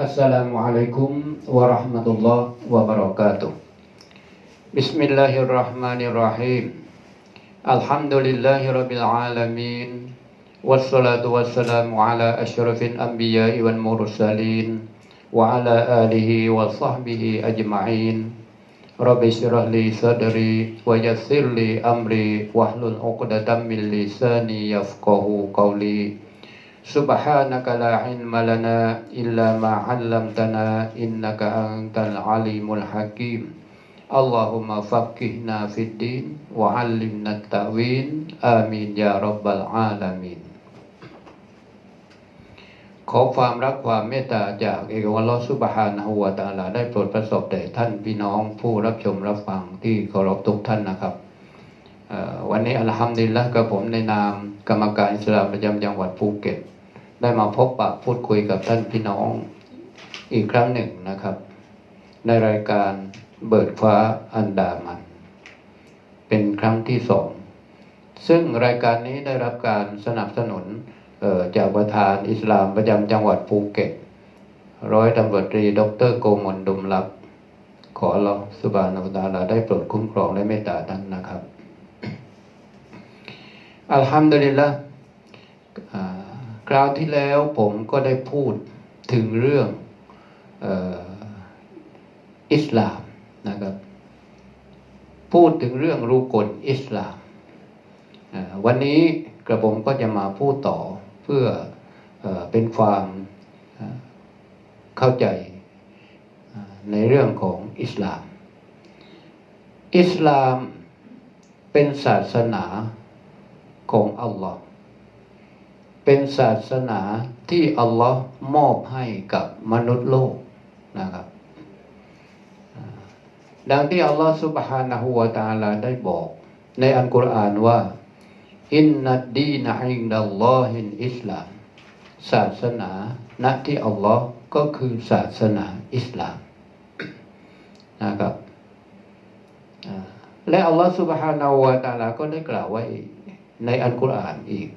السلام عليكم ورحمة الله وبركاته بسم الله الرحمن الرحيم الحمد لله رب العالمين والصلاة والسلام على أشرف الأنبياء والمرسلين وعلى آله وصحبه أجمعين رب اشرح لي صدري ويسر لي أمري واحلل عقدة من لساني يفقه قولي سبحانك لا علم لنا إلا ما علمتنا إنك أنت العليم الحكيم اللهم فقهنا في الدين وعلمنا التأويل آمين يا رب العالمين ขอความรักความเมตตาจากเอกวัลลอฮฺซุบฮานะฮูวะตะอาลาได้โปรดประสบแด่ท่านพี่น้องผู้รับชมรับฟังที่เคารพทุกท่านนะครับเอ่อวันนี้อัลฮัมดุลิลละกับผมในนามกรรมการอิสลามประจำจังหวัดภูเก็ต ได้มาพบปะพูดคุยกับท่านพี่น้องอีกครั้งหนึ่งนะครับ ในรายการเบิดฟ้าอันดามัน เป็นครั้งที่สองซึ่งรายการนี้ได้รับการสนับสนุนจากประธานอิสลามประจำจังหวัดภูเก็ต ร้อยตำรวจตรี ดรโกมลดุมลับ ขออัลลอฮฺสุบานาอัลตาลาได้โปรดคุ้มครองและเมตตาท่านนะครับ อัลฮัมดุลิลละ คราวที่แล้วผมก็ได้พูดถึงเรื่องอิสลามนะครับ พูดถึงเรื่องรูกลอิสลาม วันนี้กระผมก็จะมาพูดต่อเพื่อเอเป็นความเข้าใจในเรื่องของอิสลาม อิสลามเป็นศาสนาของอัลลอฮ์ เป็นศาสนาที่อัลลอฮ์มอบให้กับมนุษย์โลกนะครับ ดังที่อัลลอฮ์สุบฮานะฮูวาตาลาได้บอก ในอัลกุรอานว่า อินนัดดีนะอิงดัลลอฮินอิสลาม ศาสนาณที่อัลลอฮ์ก็คือศาสนาอิสลามนะครับและอัลลอฮ์สุบฮานาอูวาตาลาก็ได้กล่าวไว้ในอัลกุรอานอีก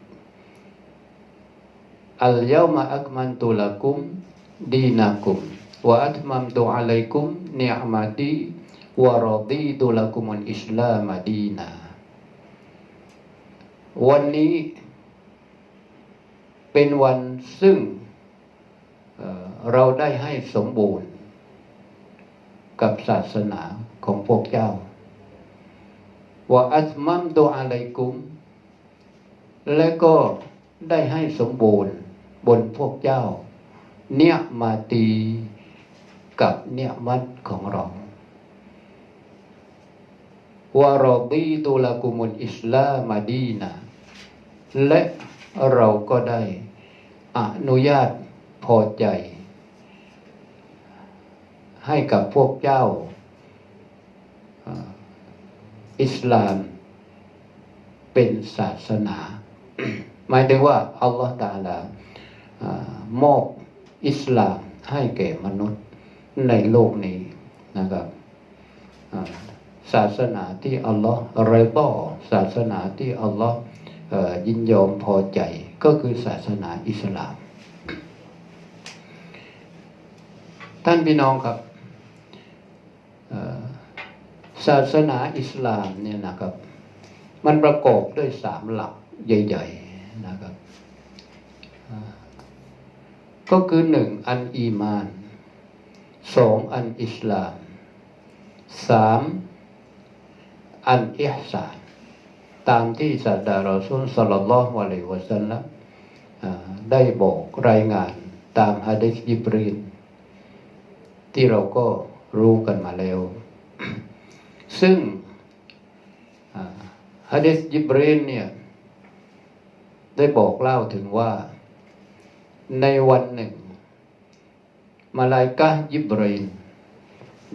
อัลยามาอักมันตุลักุมดีนากุมวะอัตมัมตุอะลัยกุมเนิอมาตีวะรอดีตุลักุมุลอิสลามดีนาวันนี้เป็นวันซึ่งเอ่อเราได้ให้สมบูรณ์ กับศาสนาของพวกเจ้าว่าอัตมัมตุอะลัยกุม และก็ได้ให้สมบูรณ์ บนพวกเจ้า เนี่ยมาตีกับเนี่ยมัดของเราวารบีตุลากุมุลอิสลามาดีนะและเราก็ได้อนุญาตพอใจ ให้กับพวกเจ้าอ่าอิสลามเป็นศาสนา หมายถึงว่า อัลลอฮฺตาลา มามอบอิสลามให้แก่มนุษย์ในโลกนี้นะครับศาสนาที่อัลลอฮ์เรบอศาสนาที่อัลลอฮ์ยินยอมพอใจก็คือศาสนาอิสลาม ท่านพี่น้องครับศาสนาอิสลามเนี่ยนะครับ มันประกอบด้วยสามหลักใหญ่ ๆนะครับ ก็คือหนึ่งอันอีมานสองอันอิสลามสามอันอิฮซานตามที่ศาสดารอซุลสัลลัลลอฮุอะลัยวะสัลลัมได้บอกรายงานตามฮะดิษยิบรีนที่เราก็รู้กันมาแล้ว ซึ่งอ่าฮะดิษยิบรีนเนี่ย ได้บอกเล่าถึงว่า ในวันหนึ่ง มาลายกะยิบรีน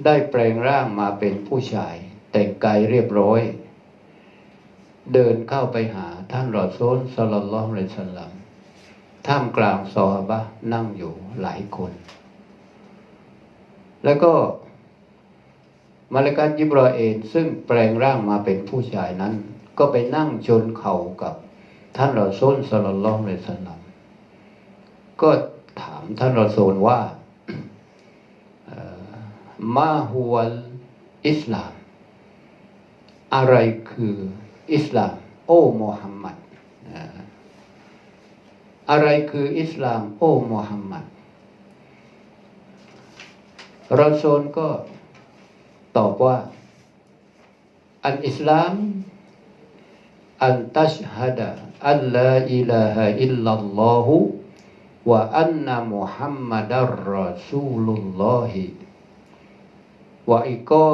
ได้แปลงร่างมาเป็นผู้ชาย แต่งกายเรียบร้อย เดินเข้าไปหาท่านรอซูลสลลัลอฮุอะลัยฮิวะสัลลัมท่ามกลางซอฮาบะนั่งอยู่หลายคน แล้วก็มาลากัตยิบราเอลซึ่งแปลงร่างมาเป็นผู้ชายนั้น ก็ไปนั่งชนเข่ากับท่านรอซูลสลลัลอฮุอะลัยฮิวะสัลลัม ก็ถามท่านรอซูลว่ามาฮุวัลอิสลาม อะไรคืออิสลาม โอ้มุฮัมมัดอะไรคืออิสลาม โอ้มุฮัมมัดรอซูลก็ตอบว่า อันอิสลาม อันตัชฮะดะอัลลาอิลาฮะอิลลัลลอฮุ wa anna muhammadar rasulullah wa iko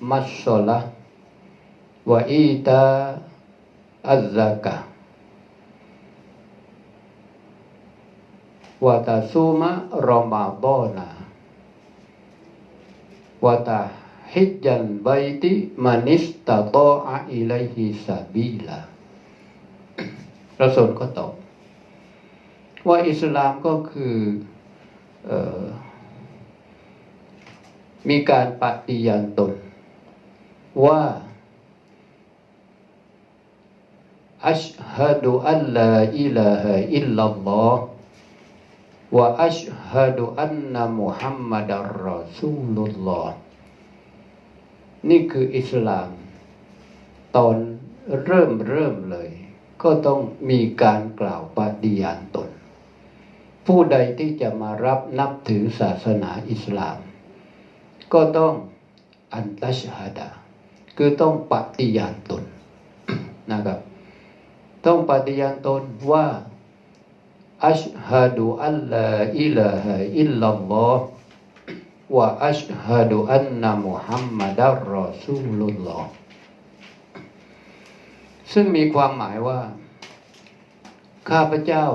masalah wa ita az-zakah. Wa tasuma ramadana wa tahijjal baiti man istata'a ilaihi sabila. Rasul kata ว่าอิสลามก็คือออมีการปฏิญาณตน ว่าอัชฮะดุอัลลาอิลาฮะอิลลัลลอฮ์วะอัชฮะดุอันนะมุฮัมมัดอัลรอซูลุลลอฮ์นี่คืออิสลาม ตอนเริ่มเริ่มเลย ก็ต้องมีการกล่าวปฏิญาณตน ผู้ใดที่จะมารับนับถือศาสนาอิสลาม ก็ต้องอันตัชฮะดา คือต้องปฏิญาณตนนะครับ ต้องปฏิญาณตนว่าอัชฮะดุอัลลาอิลาฮะอิลลัลลอฮ์วะอัชฮะดุอันนะมุฮัมมัดัรรอซูลุลลอฮ์ซึ่งมีความหมายว่า ข้าพเจ้า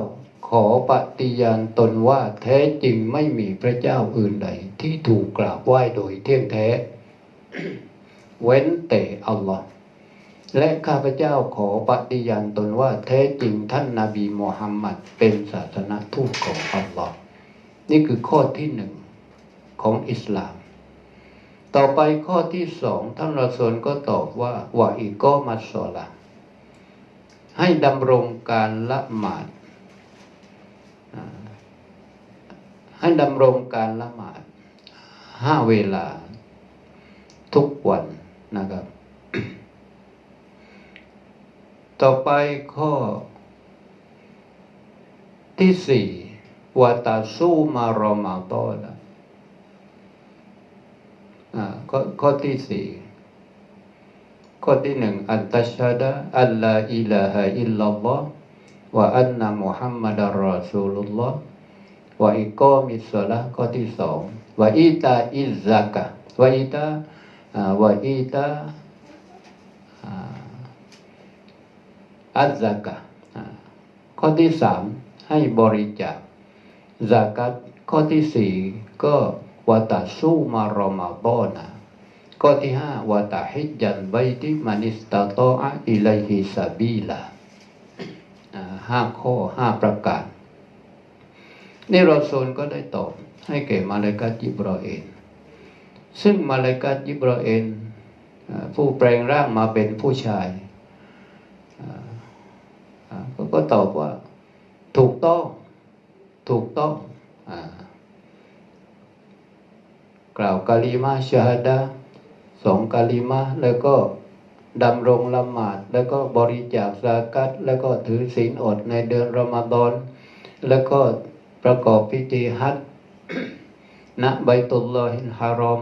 อปฏิญาณตนว่าแท้จริงไม่มีพระเจ้าอื่นใด ที่ถูกกราบไหว้โดยเที่ยงแท้ เว้นแต่อัลลอฮ์และข้าพเจ้าขอปฏิญาณตนว่าแท้จริงท่านนาบีมูฮัมมัดเป็นศาสนาทูตของอัลลอฮ์นี่คือข้อที่หนึ่งของอิสลาม ต่อไปข้อที่สองท่านรอซูลก็ตอบว่าวะอีกอมัสซอละให้ดำรงการละหมาดอ่า ให้ดำรงการละหมาดห้าเวลา ทุกวันนะครับ ต่อไปข้อ ที่สี่วาตาสู้มารอมาตอละอ่าข้อข้อที่สี่ข้อที่หนึ่งอันตัชฮะดะอัลลาอิลาฮะอิลลัลลอฮ์วะอันนะมุฮัมมัดอัลรอซูลุลลอฮ์ วะอิกมิสละข้อที่สองวะอีตาอิซซะกะวะอีตาอ่าวะอีตาอัซากะข้อที่สามให้บริจาคซากัตข้อที่สี่ก็วาตาสู้มารอมาบอนะข้อที่ห้าวาตาฮิจันไบติมานิสตาโตอะอิไลฮิซาบีลาอ่าห้าข้อห้าประการ นี่เรอซูลก็ได้ตอบให้แก่มาลากัตยิบรอเอนซึ่งมาเลากัตยิบรอเอนผู้แปลงร่างมาเป็นผู้ชายก็ตอบว่า ถูกต้อง ถูกต้องอกล่าวกาลิมาชาดาสองกาลิมาแล้วก็ดำรงละหมาด แล้วก็บริจาคสากัด แล้วก็ถือศีลอดในเดือนรอมฎอนแล้วก็ ประกอบพิธีฮัจณไบตุลลอฮิลฮารอม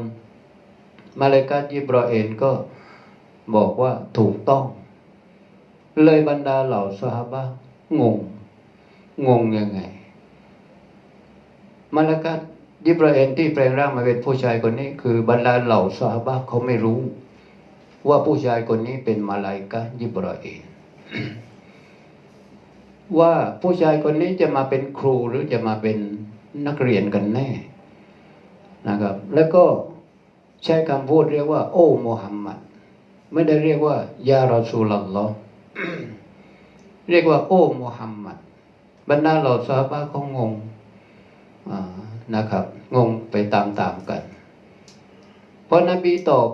มาเลกัตยิบรอเอนก็บอกว่าถูกต้อง เลยบรรดาเหล่าสหบะงง งงยังไง มาเลกัตยิบราเอนที่แปลงร่างมาเป็นผู้ชายคนนี้ คือบรรดาเหล่าสหบะเขาไม่รู้ ว่าผู้ชายคนนี้เป็นมาลายกะยิบราเอน ว่าผู้ชายคนนี้จะมาเป็นครูหรือจะมาเป็นนักเรียนกันแน่นะครับ แล้วก็ใช้คำพูดเรียกว่า โอ้มฮัมมัดไม่ได้เรียกว่ายารอซูลลอเรียกว่า โอ้มฮัมมัดบรรดาเหล่าซาบะเขางงนะครับ งงไปตามๆกันเพราะนบีตอบ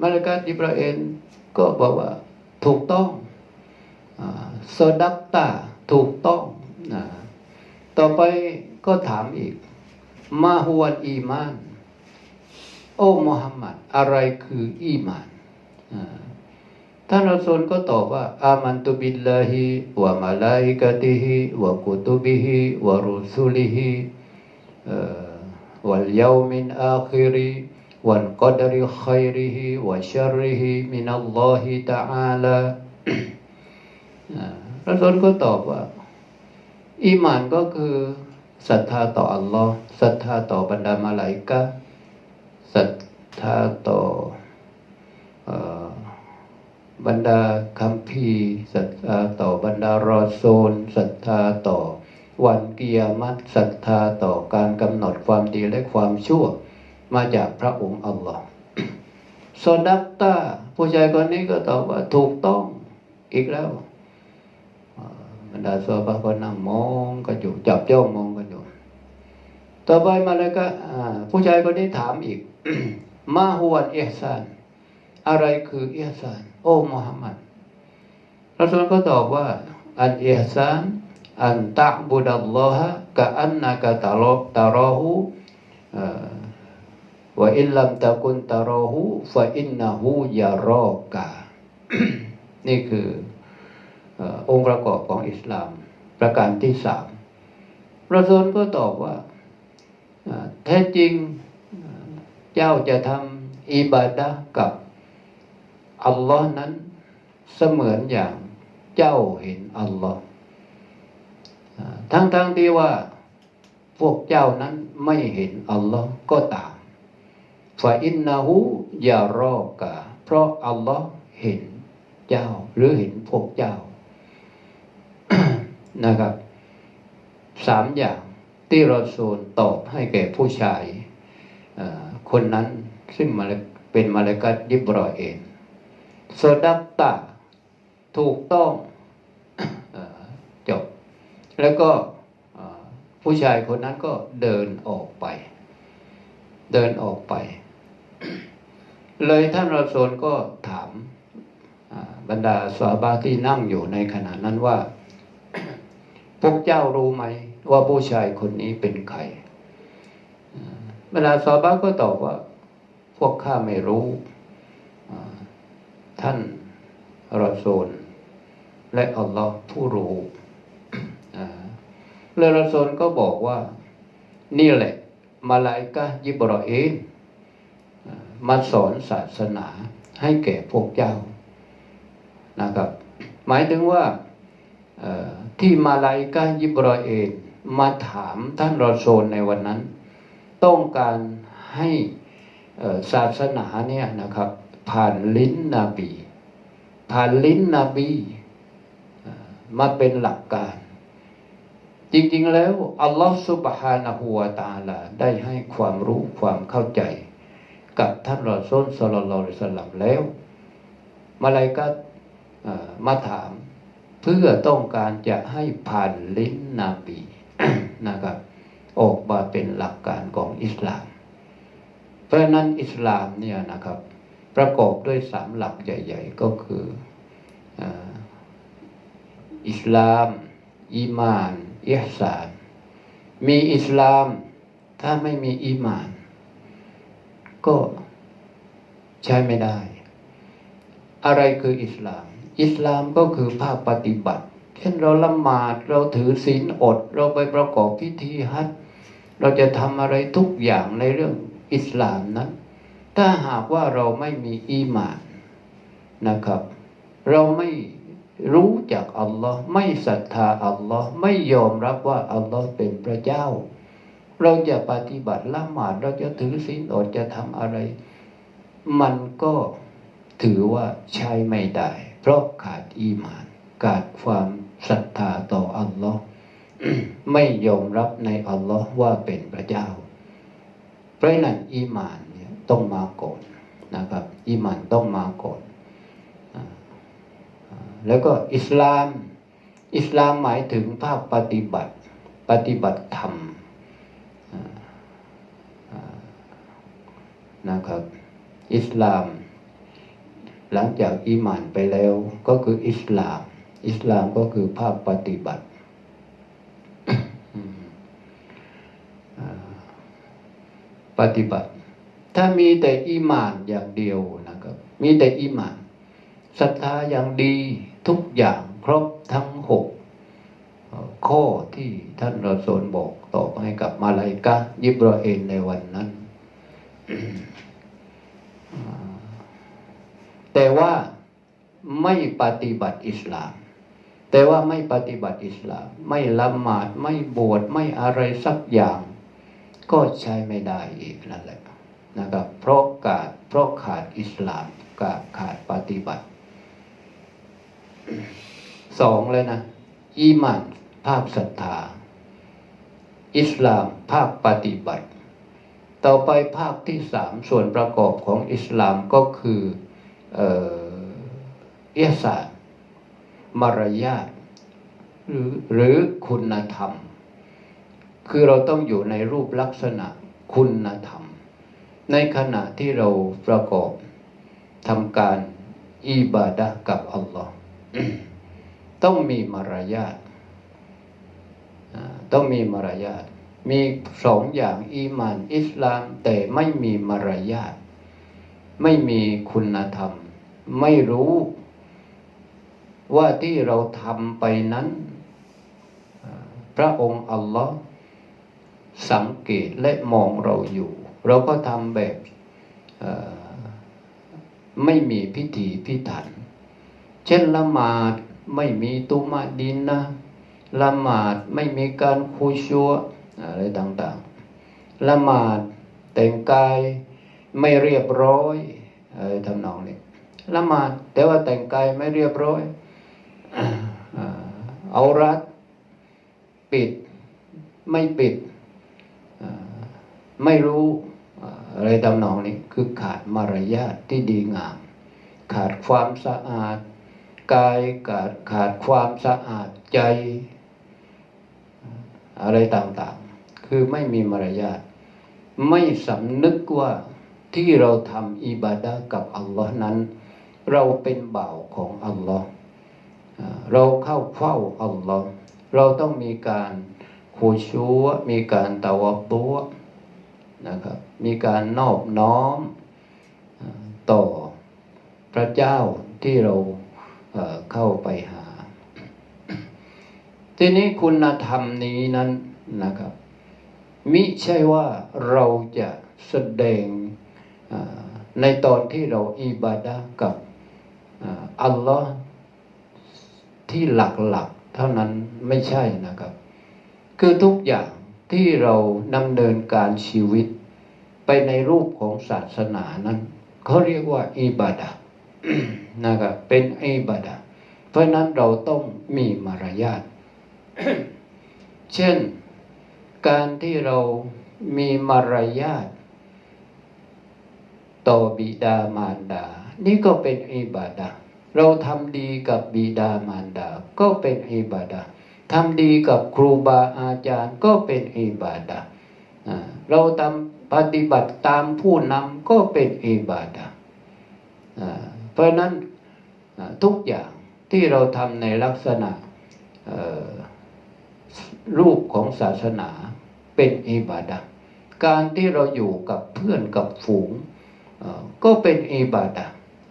มาลกัตอิบราเอนก็บอกว่า ถูกต้อง โซดักตาถูกต้องนะต่อไปก็ถามอีก มาฮวนอีมาน โอ้มุฮัมมัดอะไรคืออีมานท่านอัสลก็ตอบว่า อามันตุบิลลาฮิวะมาลาอิกะติฮิวะกุตุบิฮิวะรุสุลิฮิวัลยามินอาคิริวันกอดริขัยริฮิวะชัรริฮิมินัลลอฮิตะอาลา พระสนก็ตอบว่า อีหมานก็คือศรัทธาต่ออัลลอฮ์ศรัทธาต่อบรรดามาลาอิกะศรัทธาต่ออบรรดาคัมภีร์ศรัทธาต่อบรรดารอโซูลศรัทธาต่อวันเกิยามัตศรัทธาต่อการกำหนดความดีและความชั่ว มาจากพระองค์อัลลอฮ์โซดักตาผู้ชายคนนี้ก็ตอบว่าถูกต้องอีกแล้ว บรรดาซอฮาบะก็นั่งมองกันอยู่จับจ้องมองกันอยู่ ต่อไปมาเลยก็ผู้ชายคนนี้ถามอีก มาฮวนเอซานอะไรคือเอซานโอ้มุฮัมมัดรัสูลก็ตอบว่าอันเอซานอันตะบุดัลลอฮะกะอันนักะตะรอตะรอหูอ่า wa illam takun tarahu fa innahu yaraka นี่คือ องค์ประกอบของอิสลาม ประการที่สามพระสูลก็ตอบว่าแท้จริงเจ้าจะทำอิบาดะกับอัลลอฮ์นั้นเสมือนอย่างเจ้าเห็นอัลลอฮ์ทั้งๆที่ว่าพวกเจ้านั้นไม่เห็นอัลลอฮ์ก็ตามฟาอินนาหูยารอกะเพราะอัลลอฮ์เห็นเจ้าหรือเห็นพวกเจ้า นะครับสามอย่างที่เราสูลตอบให้แก่ผู้ชายคนนั้นซึ่งมาเลเป็นมาเลกัตยิบรอเองโซดักตาถูกต้องอจบ แล้วก็ผู้ชายคนนั้นก็เดินออกไป เดินออกไป เลยท่านรอซูลก็ถามบรรดาสวาบาที่นั่งอยู่ในขณะนั้นว่า พวกเจ้ารู้ไหม ว่าผู้ชายคนนี้เป็นใครอ่าบรรดาสวาบาก็ตอบว่า พวกข้าไม่รู้ท่านรอซูลและอัลลอฮ์ผู้รู้อ่าเลยรอซูลก็บอกว่า นี่แหละ มาลาอิกะยิบรอเองมาสอนศาสนาให้แก่พวกเจ้านะครับ หมายถึงว่า ที่มาลาอิกะห์ยิบรอเองมาถามท่านรอโซลในวันนั้น ต้องการให้ศาสนาเนี่ยนะครับ ผ่านลิ้นนบี ผ่านลิ้นนบีมาเป็นหลักการ จริงๆแล้ว อัลลอฮฺสุบฮานะฮูวาตาลาได้ให้ความรู้ความเข้าใจ กับท่านรอซูลสลลลอสลัมแล้ว มาลายกัตเอ่อมาถาม เพื่อต้องการจะให้ผ่านลิ้นนบีนะครับออกมาเป็นหลักการของอิสลาม เพราะนั้นอิสลามเนี่ยนะครับ ประกอบด้วยสามหลักใหญ่ ๆ ก็คืออ่ออิสลามอีมานอิหสานมีอิสลามถ้าไม่มีอีมาน ก็ใช้ไม่ได้ อะไรคืออิสลาม อิสลามก็คือภาคปฏิบัติ เช่นเราละหมาดเราถือศีลอด เราไปประกอบพิธีฮัจเราจะทำอะไรทุกอย่างในเรื่องอิสลามนั้น ถ้าหากว่าเราไม่มีอีมานนะครับ เราไม่รู้จักอัลลอฮ์ไม่ศรัทธาอัลลอฮ์ไม่ยอมรับว่าอัลลอฮ์เป็นพระเจ้า เราจะปฏิบัติละหมาดเราจะถือศีลอดจะทำอะไร มันก็ถือว่าใช้ไม่ได้ เพราะขาดอีมาน ขาดความศรัทธาต่ออัลลอฮ์ไม่ยอมรับในอัลลอฮ์ว่าเป็นพระเจ้า เพราะนั้นอีมานเนี่ยต้องมาก่อนนะครับ อีมานต้องมาก่อน แล้วก็อิสลาม อิสลามหมายถึงภาคปฏิบัติ ปฏิบัติธรรมนะครับ อิสลาม หลังจากอีหมานไปแล้วก็คืออิสลาม อิสลามก็คือภาคปฏิบัติปฏิบัติ ถ้ามีแต่อีหมานอย่างเดียวนะครับ มีแต่อีหมานศรัทธาอย่างดีทุกอย่างครบทั้งหกข้อที่ท่านรอซูลบอกตอบให้กับมาลาอิกะยิบราเอลในวันนั้น แต่ว่าไม่ปฏิบัติอิสลาม แต่ว่าไม่ปฏิบัติอิสลาม ไม่ละหมาดไม่บวชไม่อะไรสักอย่าง ก็ใช้ไม่ได้อีกนั่นแหละนะครับ เพราะขาดเพราะขาดอิสลามขาดขาดปฏิบัติสองเลยนะอีมันภาคศรัทธา อิสลามภาคปฏิบัติ ต่อไปภาคที่สามส่วนประกอบของอิสลามก็คือ เออยสารมารยาทหรือหรือคุณธรรม คือเราต้องอยู่ในรูปลักษณะคุณธรรม ในขณะที่เราประกอบทำการอิบาดะห์กับอัลลอฮ์ต้องมีมารยาทต้องมีมารยาทมีสองอย่างอีมาน อิสลาม แต่ไม่มีมารยาทไม่มีคุณธรรม ไม่รู้ว่าที่เราทำไปนั้น พระองค์อัลลอฮ์สังเกตและมองเราอยู่ เราก็ทำแบบไม่มีพิธีพิถัน เช่นละหมาดไม่มีตุมาดินนะละหมาดไม่มีการคุยชัวอะไรต่างๆ ละหมาดแต่งกายไม่เรียบร้อยอะไรทำนองนี้ ละหมาด แต่ว่าแต่งกายไม่เรียบร้อย เอารัดปิด ไม่ปิด ไม่รู้อะไรทำนองนี้คือขาดมารยาทที่ดีงาม ขาดความสะอาด กายขาดขาดความสะอาดใจ อะไรต่างๆ คือไม่มีมารยาทไม่สำนึกว่าที่เราทำอิบาดะกับอัลลอฮ์นั้น เราเป็นบ่าวของอัลลอฮ์เราเข้าเฝ้าอัลลอฮ์เราต้องมีการคูชัวมีการตะวบตัวนะครับมีการนอบน้อมต่อพระเจ้าที่เราเข้าไปหา ทีนี้คุณธรรมนี้นั้นนะครับ มิใช่ว่าเราจะแสดงในตอนที่เราอิบาดะห์กับ อัลลอฮ์ที่หลักๆ เท่านั้นไม่ใช่นะครับ คือทุกอย่างที่เราดำเนินการชีวิตไปในรูปของศาสนานั้นเขาเรียกว่าอิบาดะนะครับเป็นอิบาดะเพราะนั้นเราต้องมีมารยาทเช่นการที่เรามีมารยาทต่อบิดามารดา นี่ก็เป็นอิบาดะ เราทำดีกับบิดามารดา ก็เป็นอิบาดะทำดีกับครูบาอาจารย์ก็เป็นอิบาดะห์อ่าเราทำปฏิบัติตามผู้นำก็เป็นอิบาดะห์อ่าเพราะนั้นทุกอย่างที่เราทำในลักษณะรูปของศาสนาเป็นอิบาดะการที่เราอยู่กับเพื่อนกับฝูงก็เป็นอิบาดะ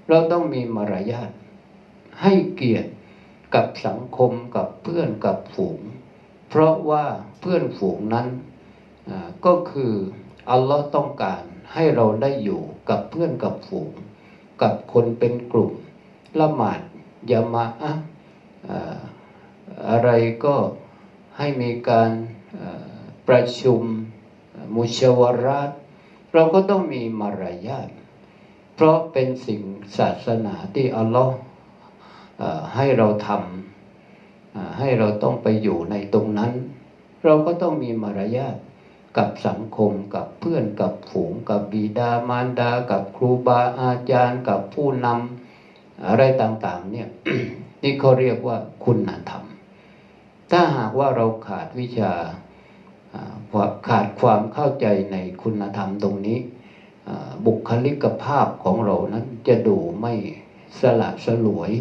เราต้องมีมารยาท ให้เกียรติกับสังคมกับเพื่อนกับฝูง เพราะว่าเพื่อนฝูงนั้นก็คืออัลลอฮ์ต้องการให้เราได้อยู่กับเพื่อนกับฝูง กับคนเป็นกลุ่ม ละหมาดยามาอะอะไรก็ให้มีการประชุมมุชาวราตเราก็ต้องมีมารยาทเพราะเป็นสิ่งศาสนาที่อัลลอฮ์ ให้เราทำให้เราต้องไปอยู่ในตรงนั้น เราก็ต้องมีมารยาทกับสังคมกับเพื่อนกับฝูง กับบิดามารดา กับครูบาอาจารย์ กับผู้นำอะไรต่าง ๆ เนี่ยนี่เขาเรียกว่าคุณธรรม ถ้าหากว่าเราขาดวิชาขาดความเข้าใจในคุณธรรมตรงนี้ บุคลิกภาพของเรานั้นจะดูไม่สละสลวย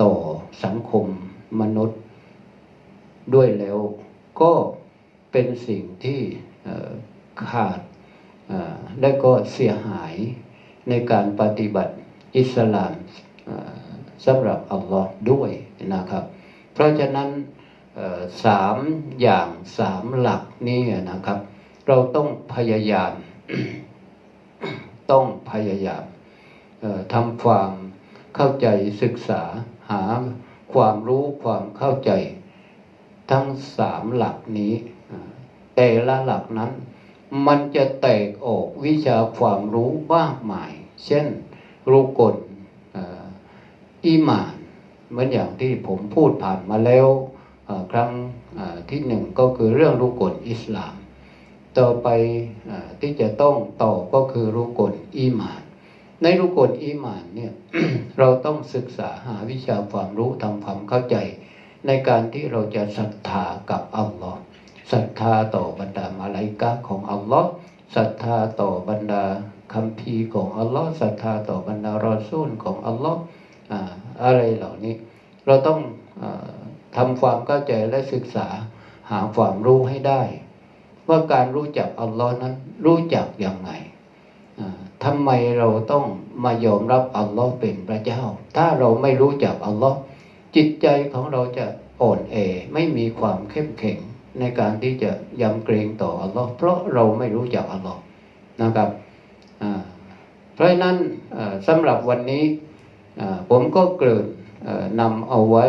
ต่อสังคมมนุษย์ด้วยแล้วก็เป็นสิ่งที่ขาดและก็เสียหายในการปฏิบัติอิสลามสำหรับอัลลอฮ์ด้วยนะครับ เพราะฉะนั้นสามอย่างสามหลักนี้นะครับ เราต้องพยายาม ต้องพยายามทำความเข้าใจศึกษา หาความรู้ความเข้าใจ ทั้งสามหลักนี้ แต่ละหลักนั้น มันจะแตกออกวิชาความรู้มากมาย เช่น รูกลอ่ออีหมานเหมือนอย่างที่ผมพูดผ่านมาแล้วครั้งที่หนึ่งก็คือเรื่องรูกลอิสลาม ต่อไปอที่จะต้องต่อก็คือรูกลอีหมาน ในรูกลอีหมานเนี่ยเราต้องศึกษาหาวิชาความรู้ทำความเข้าใจ ในการที่เราจะศรัทธากับอัลลอฮ์ศรัทธาต่อบรรดามาลาอิกะของอัลลอฮ์ศรัทธาต่อบรรดาคัมภีร์ของอัลลอฮ์ศรัทธาต่อบรรดารอซูลของอัลลอฮ์อะไรเหล่านี้ เราต้องอาทำความเข้าใจและศึกษาหาความรู้ให้ได้ ว่าการรู้จักอัลลอฮ์นั้นรู้จักอย่างไง ทำไมเราต้องมายอมรับอัลลอฮ์เป็นพระเจ้า ถ้าเราไม่รู้จักอัลลอฮ์จิตใจของเราจะอ่อนแอไม่มีความเข้มแข็งในการที่จะยำเกรงต่ออัลลอฮ์เพราะเราไม่รู้จักอัลลอฮ์นะครับเพราะนั้นสำหรับวันนี้ผมก็เกริ่นำเอาไว้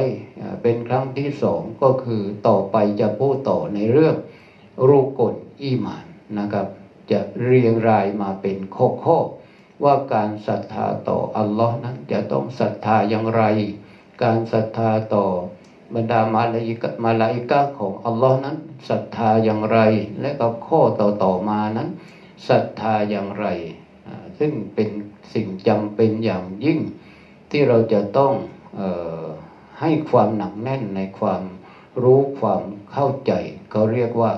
เป็นครั้งที่สองก็คือต่อไปจะพูดต่อในเรื่องรูกลอีมานนะครับ จะเรียงรายมาเป็นข้อข้อว่าการศรัทธาต่ออัลลอฮ์นั้นจะต้องศรัทธาอย่างไร การศรัทธาต่อบรรดามาลาอิกมาลาอิกะห์ของอัลลอฮ์นั้นศรัทธาอย่างไร และก็ข้อต่อๆมานั้นศรัทธาอย่างไร ซึ่งเป็นสิ่งจำเป็นอย่างยิ่ง ที่เราจะต้องออให้ความหนักแน่นในความรู้ความเข้าใจเขาเรียกว่า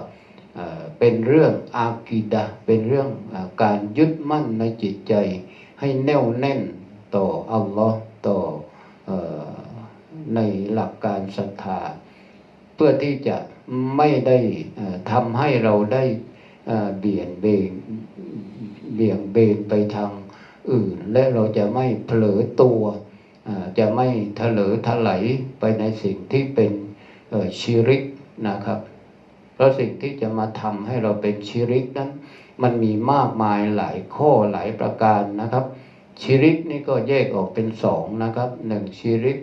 เป็นเรื่องอากีดะเป็นเรื่องอการยึดมั่นในจิตใจ ให้แน่วแน่นต่ออัลลอฮ์ต่อเอในหลักการศรัทธา เพื่อที่จะไม่ได้ทำให้เราได้เบี่ยงเบนเบี่ยงเบนไปทางอื่น และเราจะไม่เผลอตัวจะไม่ทะเลอทลายไปในสิ่งที่เป็นชิริกนะครับ เพราะสิ่งที่จะมาทำให้เราเป็นชิริกนั้น มันมีมากมายหลายข้อหลายประการนะครับ ชิริกนี่ก็แยกออกเป็นสองนะครับหนึ่งชิริก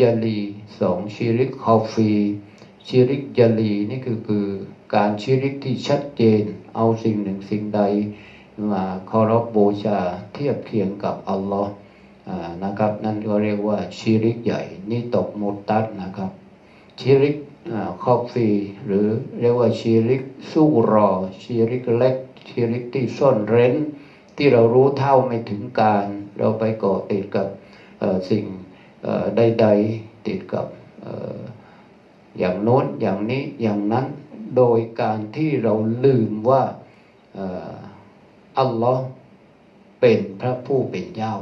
ยาลีสองชิริกคอฟีชิริกยาลีนี่คือคือการชิริกที่ชัดเจน เอาสิ่งหนึ่งสิ่งใดมาเคารพบูชาเทียบเคียงกับอัลลอฮ์นะครับ นั่นก็เรียกว่าชิริกใหญ่นี่ตกมุตัดนะครับชิริก คอฟฟีหรือเรียกว่าชิริกสู้รอชิริกเล็กชิริกที่ซ่อนเร้น ที่เรารู้เท่าไม่ถึงการ เราไปเกาะติดกับสิ่งใดๆติดกับอย่างโน้นอย่างนี้อย่างนั้นโดยการที่เราลืมว่าอัลลอฮ์เป็นพระผู้เป็นเจ้า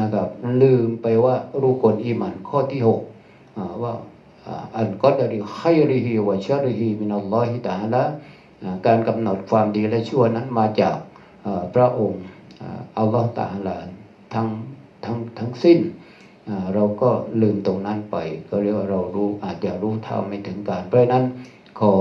นะครับลืมไปว่ารูกลอีหมันข้อที่หกว่า อันก็ดริไคริฮิวะชาริฮิมินัลลอฮิตะอาลาอ่าการกำหนดความดีและชั่วนั้นมาจากพระองค์อัลลอฮฺตะอาลาทั้งทั้งทั้งสิ้น เราก็ลืมตรงนั้นไป ก็เรียกว่าเรารู้อาจจะรู้เท่าไม่ถึงการ เพราะนั้นขอ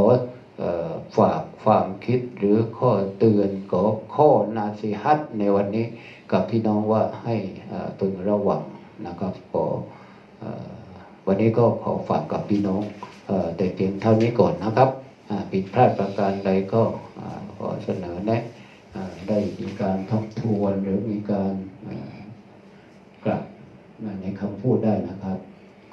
ฝากความคิดหรือข้อเตือนขอข้อนาสิฮัตในวันนี้กับพี่น้องว่าให้อ่าพึงระวังนะครับขอ วันนี้ก็ขอฝากกับพี่น้องเอ่อแต่เพียงเท่านี้ก่อนนะครับอ่าผิดพลาดประการใดก็ขอเสนอแนะได้มีการทบทวนหรือมีการกลับในคำพูดได้นะครับ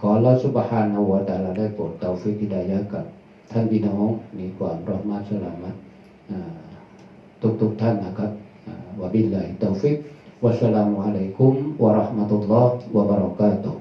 ขอลอสุบฮานะฮูวะตะอาลาได้โปรดเตาฟิกิดายะกับท่านพี่น้องมีความรอห์มาสลามัตอ่าทุกท่านนะครับอ่าวะบิลลาฮิตตอฟิกวัสสลามุอะลัยกุมวะราะห์มะตุลลอฮ์วะบะเราะกาตุฮ์